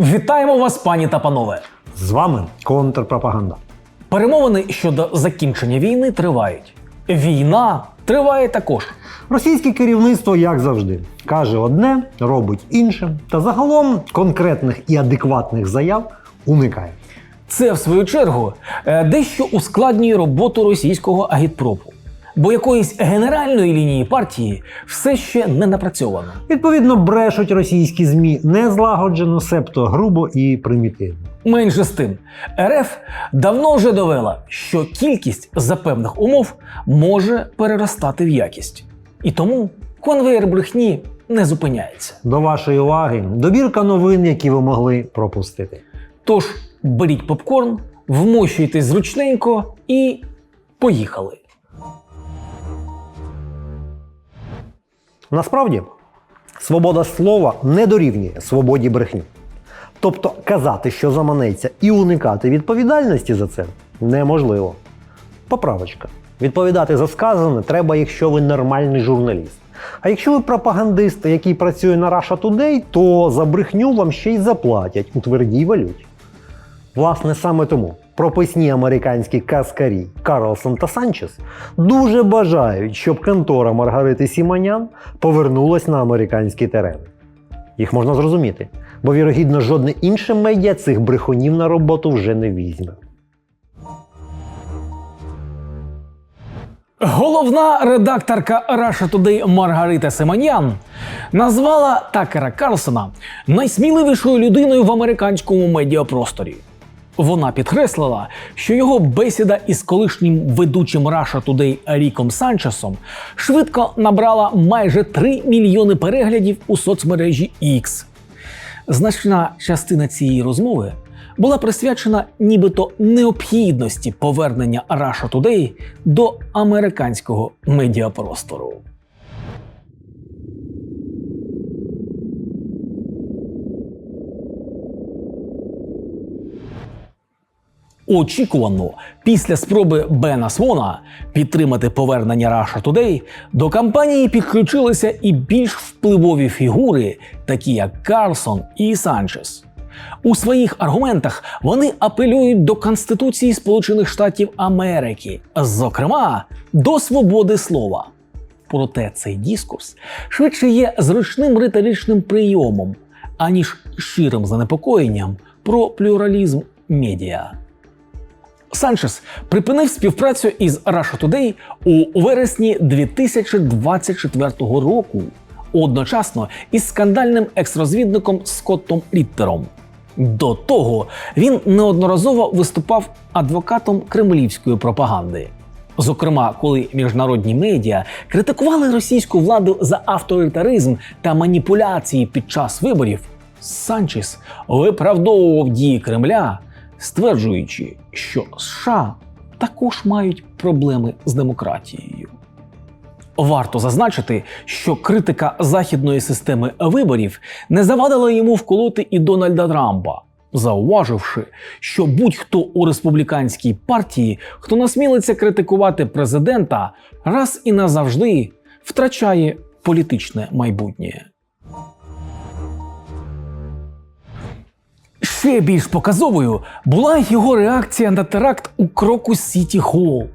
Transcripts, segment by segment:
Вітаємо вас, пані та панове! З вами контрпропаганда. Перемовини щодо закінчення війни тривають. Війна триває також. Російське керівництво, як завжди, каже одне, робить інше, та загалом конкретних і адекватних заяв уникає. Це, в свою чергу, е, дещо ускладнює роботу російського агітпропу, бо якоїсь генеральної лінії партії все ще не напрацьовано. Відповідно, брешуть російські змі не злагоджено, себто грубо і примітивно. Менше з тим, РФ давно вже довела, що кількість за певних умов може переростати в якість. І тому конвейер брехні не зупиняється. До вашої уваги добірка новин, які ви могли пропустити. Тож беріть попкорн, вмощуйтесь зручненько і поїхали. Насправді, свобода слова не дорівнює свободі брехні. Тобто казати, що заманеться, і уникати відповідальності за це неможливо. Поправочка. Відповідати за сказане треба, якщо ви нормальний журналіст. А якщо ви пропагандист, який працює на Russia Today, то за брехню вам ще й заплатять у твердій валюті. Власне, саме тому прописні американські каскарі Карлсон та Санчес дуже бажають, щоб контора Маргарити Сіманян повернулась на американський терен. Їх можна зрозуміти, бо вірогідно жодне інше медіа цих брехунів на роботу вже не візьме. Головна редакторка Russia Today Маргарита Семенян назвала Такера Карлсона найсміливішою людиною в американському медіапросторі. Вона підкреслила, що його бесіда із колишнім ведучим Russia Today Ріком Санчесом швидко набрала майже 3 мільйони переглядів у соцмережі X. Значна частина цієї розмови була присвячена нібито необхідності повернення Russia Today до американського медіапростору. Очікувано, після спроби Бена Свона підтримати повернення Russia Today, до кампанії підключилися і більш впливові фігури, такі як Карлсон і Санчес. У своїх аргументах вони апелюють до Конституції Сполучених Штатів Америки, зокрема до свободи слова. Проте цей дискурс швидше є зручним риторичним прийомом, аніж щирим занепокоєнням про плюралізм медіа. Санчес припинив співпрацю із Russia Today у вересні 2024 року, одночасно із скандальним екс-розвідником Скоттом Ріттером. До того він неодноразово виступав адвокатом кремлівської пропаганди. Зокрема, коли міжнародні медіа критикували російську владу за авторитаризм та маніпуляції під час виборів, Санчес виправдовував дії Кремля, стверджуючи, що США також мають проблеми з демократією. Варто зазначити, що критика західної системи виборів не завадила йому вколоти і Дональда Трампа, зауваживши, що будь-хто у республіканській партії, хто насмілиться критикувати президента, раз і назавжди втрачає політичне майбутнє. Ще більш показовою була його реакція на теракт у Крокус Сіті Холл.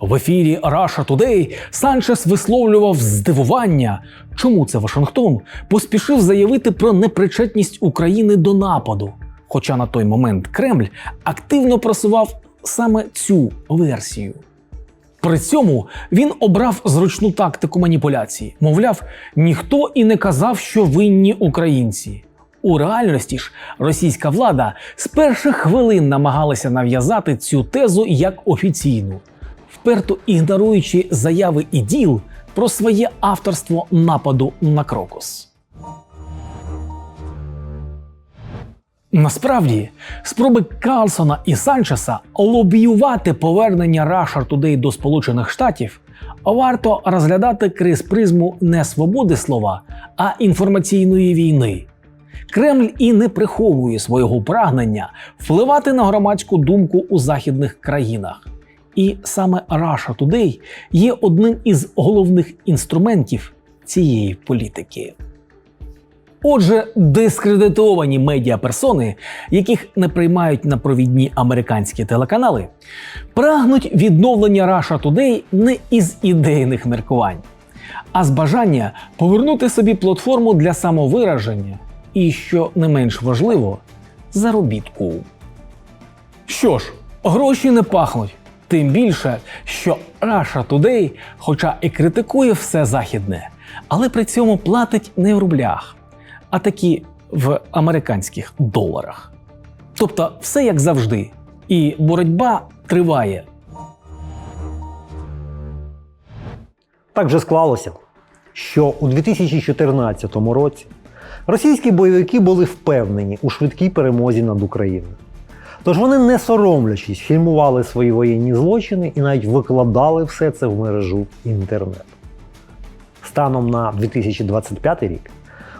В ефірі Russia Today Санчес висловлював здивування, чому це Вашингтон поспішив заявити про непричетність України до нападу. Хоча на той момент Кремль активно просував саме цю версію. При цьому він обрав зручну тактику маніпуляції. Мовляв, ніхто і не казав, що винні українці. У реальності ж російська влада з перших хвилин намагалася нав'язати цю тезу як офіційну, вперто ігноруючи заяви і діл про своє авторство нападу на Крокус. Насправді, спроби Карлсона і Санчеса лобіювати повернення Russia Today до Сполучених Штатів варто розглядати крізь призму не свободи слова, а інформаційної війни. Кремль і не приховує свого прагнення впливати на громадську думку у західних країнах. І саме Russia Today є одним із головних інструментів цієї політики. Отже, дискредитовані медіаперсони, яких не приймають на провідні американські телеканали, прагнуть відновлення Russia Today не із ідейних міркувань, а з бажання повернути собі платформу для самовираження і, що не менш важливо, заробітку. Що ж, гроші не пахнуть. Тим більше, що Russia Today, хоча і критикує все західне, але при цьому платить не в рублях, а такі в американських доларах. Тобто все як завжди. І боротьба триває. Так вже склалося, що у 2014 році російські бойовики були впевнені у швидкій перемозі над Україною. Тож вони, не соромлячись, фільмували свої воєнні злочини і навіть викладали все це в мережу інтернет. Станом на 2025 рік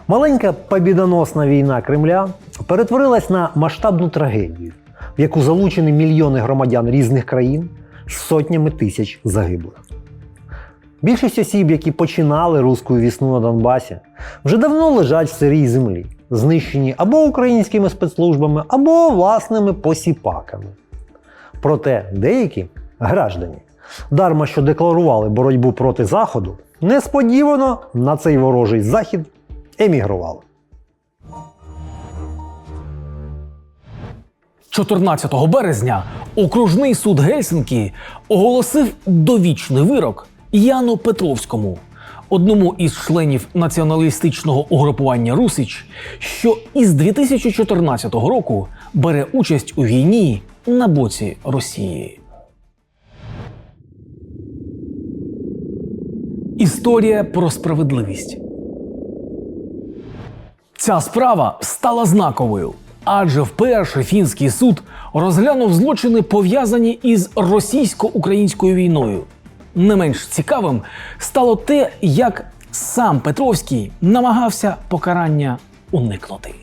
маленька побідоносна війна Кремля перетворилась на масштабну трагедію, в яку залучені мільйони громадян різних країн з сотнями тисяч загиблих. Більшість осіб, які починали руську вісну на Донбасі, вже давно лежать в сирій землі, знищені або українськими спецслужбами, або власними посіпаками. Проте деякі граждані, дарма що декларували боротьбу проти Заходу, несподівано на цей ворожий захід емігрували. 14 березня окружний суд Гельсінкі оголосив довічний вирок Яну Петровському, одному із членів націоналістичного угрупування Русич, що із 2014 року бере участь у війні на боці Росії. Історія про справедливість. Ця справа стала знаковою, адже вперше фінський суд розглянув злочини, пов'язані із російсько-українською війною. Не менш цікавим стало те, як сам Петровський намагався покарання уникнути.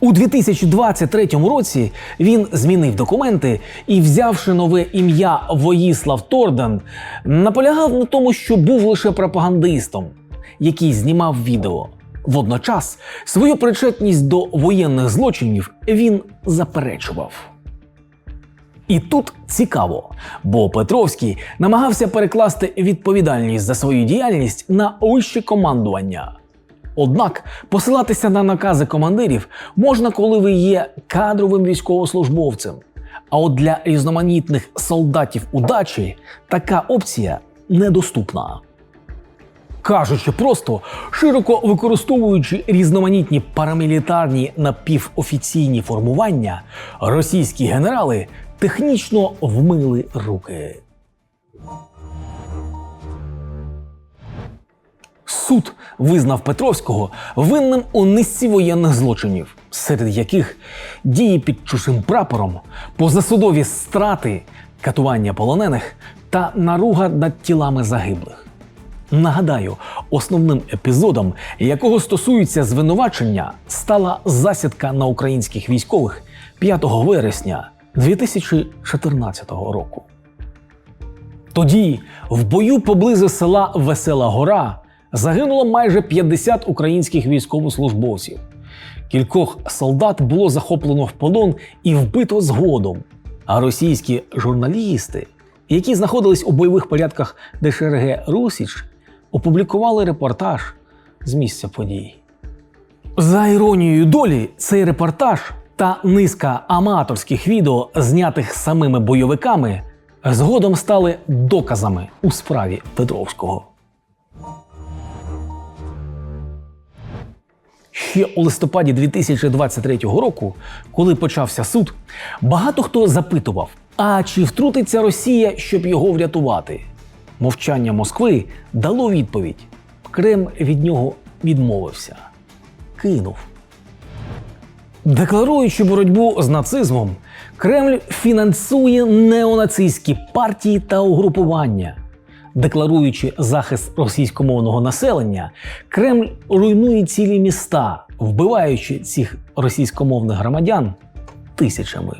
У 2023 році він змінив документи і, взявши нове ім'я Воїслав Торден, наполягав на тому, що був лише пропагандистом, який знімав відео. Водночас свою причетність до воєнних злочинів він заперечував. І тут цікаво, бо Петровський намагався перекласти відповідальність за свою діяльність на вище командування. Однак посилатися на накази командирів можна, коли ви є кадровим військовослужбовцем. А от для різноманітних солдатів удачі така опція недоступна. Кажучи просто, широко використовуючи різноманітні парамілітарні напівофіційні формування, російські генерали технічно вмили руки. Суд визнав Петровського винним у низці воєнних злочинів, серед яких дії під чужим прапором, позасудові страти, катування полонених та наруга над тілами загиблих. Нагадаю, основним епізодом, якого стосується звинувачення, стала засідка на українських військових 5 вересня 2014 року. Тоді в бою поблизу села Весела Гора загинуло майже 50 українських військовослужбовців. Кількох солдат було захоплено в полон і вбито згодом. А російські журналісти, які знаходились у бойових порядках ДШРГ Русіч, опублікували репортаж з місця подій. За іронією долі, цей репортаж та низка аматорських відео, знятих самими бойовиками, згодом стали доказами у справі Петровського. Ще у листопаді 2023 року, коли почався суд, багато хто запитував, а чи втрутиться Росія, щоб його врятувати? Мовчання Москви дало відповідь. Кремль від нього відмовився, кинув. Декларуючи боротьбу з нацизмом, Кремль фінансує неонацистські партії та угрупування. Декларуючи захист російськомовного населення, Кремль руйнує цілі міста, вбиваючи цих російськомовних громадян тисячами.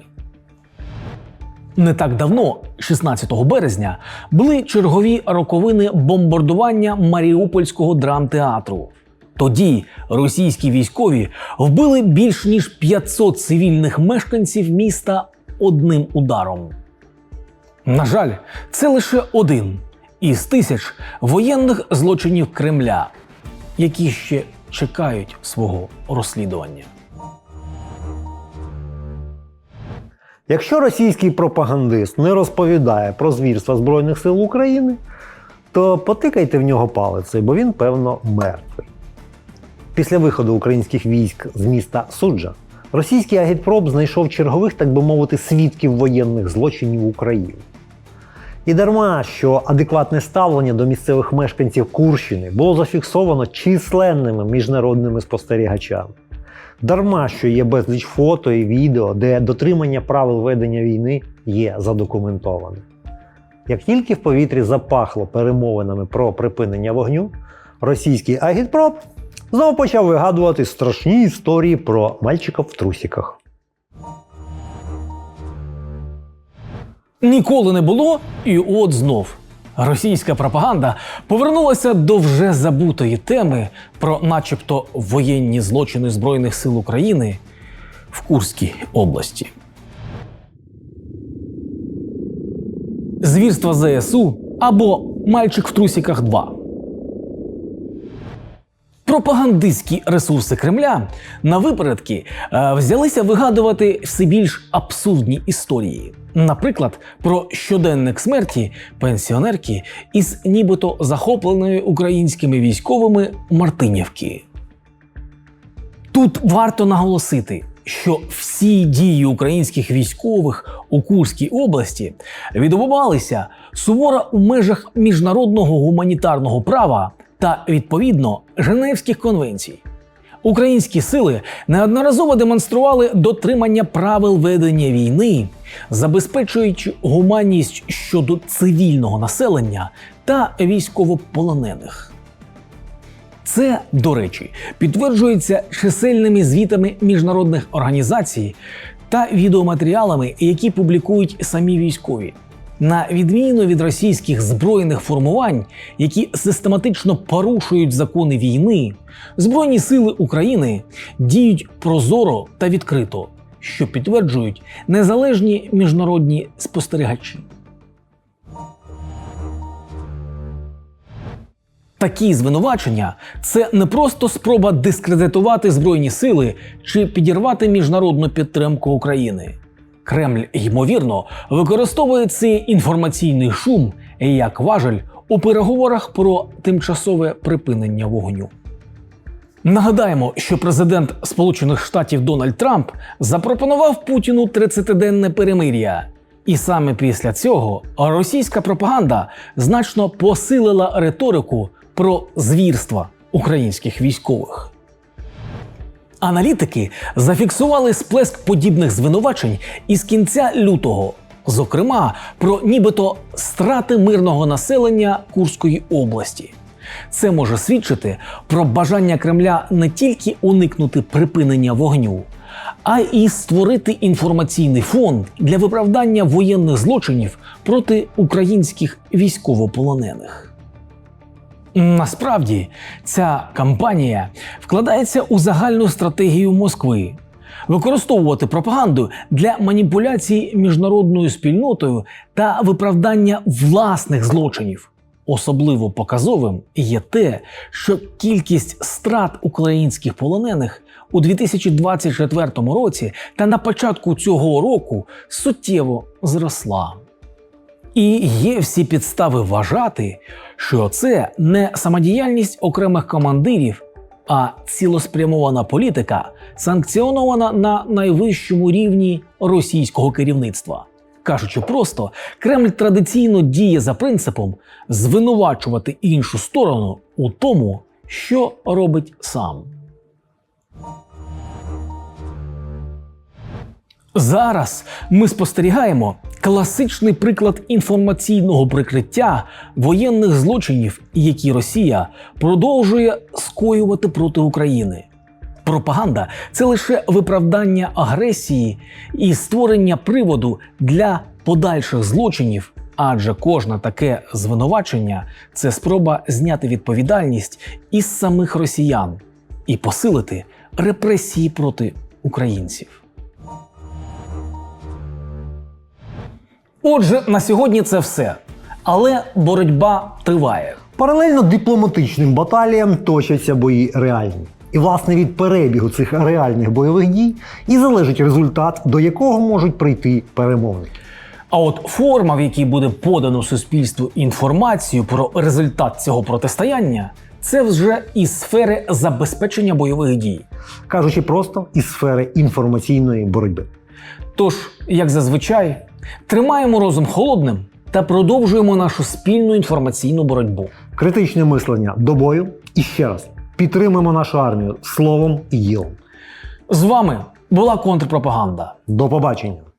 Не так давно, 16 березня, були чергові роковини бомбардування Маріупольського драмтеатру. Тоді російські військові вбили більш ніж 500 цивільних мешканців міста одним ударом. На жаль, це лише один із тисяч воєнних злочинів Кремля, які ще чекають свого розслідування. Якщо російський пропагандист не розповідає про звірства Збройних сил України, то потикайте в нього палицею, бо він, певно, мертвий. Після виходу українських військ з міста Суджа російський агітпроп знайшов чергових, так би мовити, свідків воєнних злочинів України. І дарма, що адекватне ставлення до місцевих мешканців Курщини було зафіксовано численними міжнародними спостерігачами. Дарма, що є безліч фото і відео, де дотримання правил ведення війни є задокументоване. Як тільки в повітрі запахло перемовинами про припинення вогню, російський агітпроп знову почав вигадувати страшні історії про мальчика в трусіках. Ніколи не було, і от знов. Російська пропаганда повернулася до вже забутої теми про, начебто, воєнні злочини Збройних сил України в Курській області. Звірства ЗСУ або Мальчик в трусіках 2. Пропагандистські ресурси Кремля на випередки е, взялися вигадувати все більш абсурдні історії. Наприклад, про щоденник смерті пенсіонерки із нібито захопленої українськими військовими Мартинівки. Тут варто наголосити, що всі дії українських військових у Курській області відбувалися суворо у межах міжнародного гуманітарного права та відповідно Женевських конвенцій. Українські сили неодноразово демонстрували дотримання правил ведення війни, забезпечуючи гуманність щодо цивільного населення та військовополонених. Це, до речі, підтверджується чисельними звітами міжнародних організацій та відеоматеріалами, які публікують самі військові. На відміну від російських збройних формувань, які систематично порушують закони війни, Збройні сили України діють прозоро та відкрито, що підтверджують незалежні міжнародні спостерігачі. Такі звинувачення це не просто спроба дискредитувати збройні сили чи підірвати міжнародну підтримку України. Кремль, ймовірно, використовує цей інформаційний шум як важель у переговорах про тимчасове припинення вогню. Нагадаємо, що президент Сполучених Штатів Дональд Трамп запропонував Путіну 30-денне перемир'я. І саме після цього російська пропаганда значно посилила риторику про звірства українських військових. Аналітики зафіксували сплеск подібних звинувачень із кінця лютого, зокрема про нібито страти мирного населення Курської області. Це може свідчити про бажання Кремля не тільки уникнути припинення вогню, а й створити інформаційний фон для виправдання воєнних злочинів проти українських військовополонених. Насправді ця кампанія вкладається у загальну стратегію Москви використовувати пропаганду для маніпуляцій міжнародною спільнотою та виправдання власних злочинів. Особливо показовим є те, що кількість страт українських полонених у 2024 році та на початку цього року суттєво зросла. І є всі підстави вважати, що це не самодіяльність окремих командирів, а цілеспрямована політика, санкціонована на найвищому рівні російського керівництва. Кажучи просто, Кремль традиційно діє за принципом звинувачувати іншу сторону у тому, що робить сам. Зараз ми спостерігаємо класичний приклад інформаційного прикриття воєнних злочинів, які Росія продовжує скоювати проти України. Пропаганда це лише виправдання агресії і створення приводу для подальших злочинів, адже кожне таке звинувачення це спроба зняти відповідальність із самих росіян і посилити репресії проти українців. Отже, на сьогодні це все. Але боротьба триває. Паралельно дипломатичним баталіям точаться бої реальні. І, власне, від перебігу цих реальних бойових дій і залежить результат, до якого можуть прийти перемовники. А от форма, в якій буде подано суспільству інформацію про результат цього протистояння, це вже із сфери забезпечення бойових дій. Кажучи просто із сфери інформаційної боротьби. Тож, як зазвичай, тримаємо розум холодним та продовжуємо нашу спільну інформаційну боротьбу. Критичне мислення до бою і ще раз підтримуємо нашу армію словом і ділом. З вами була контрпропаганда. До побачення!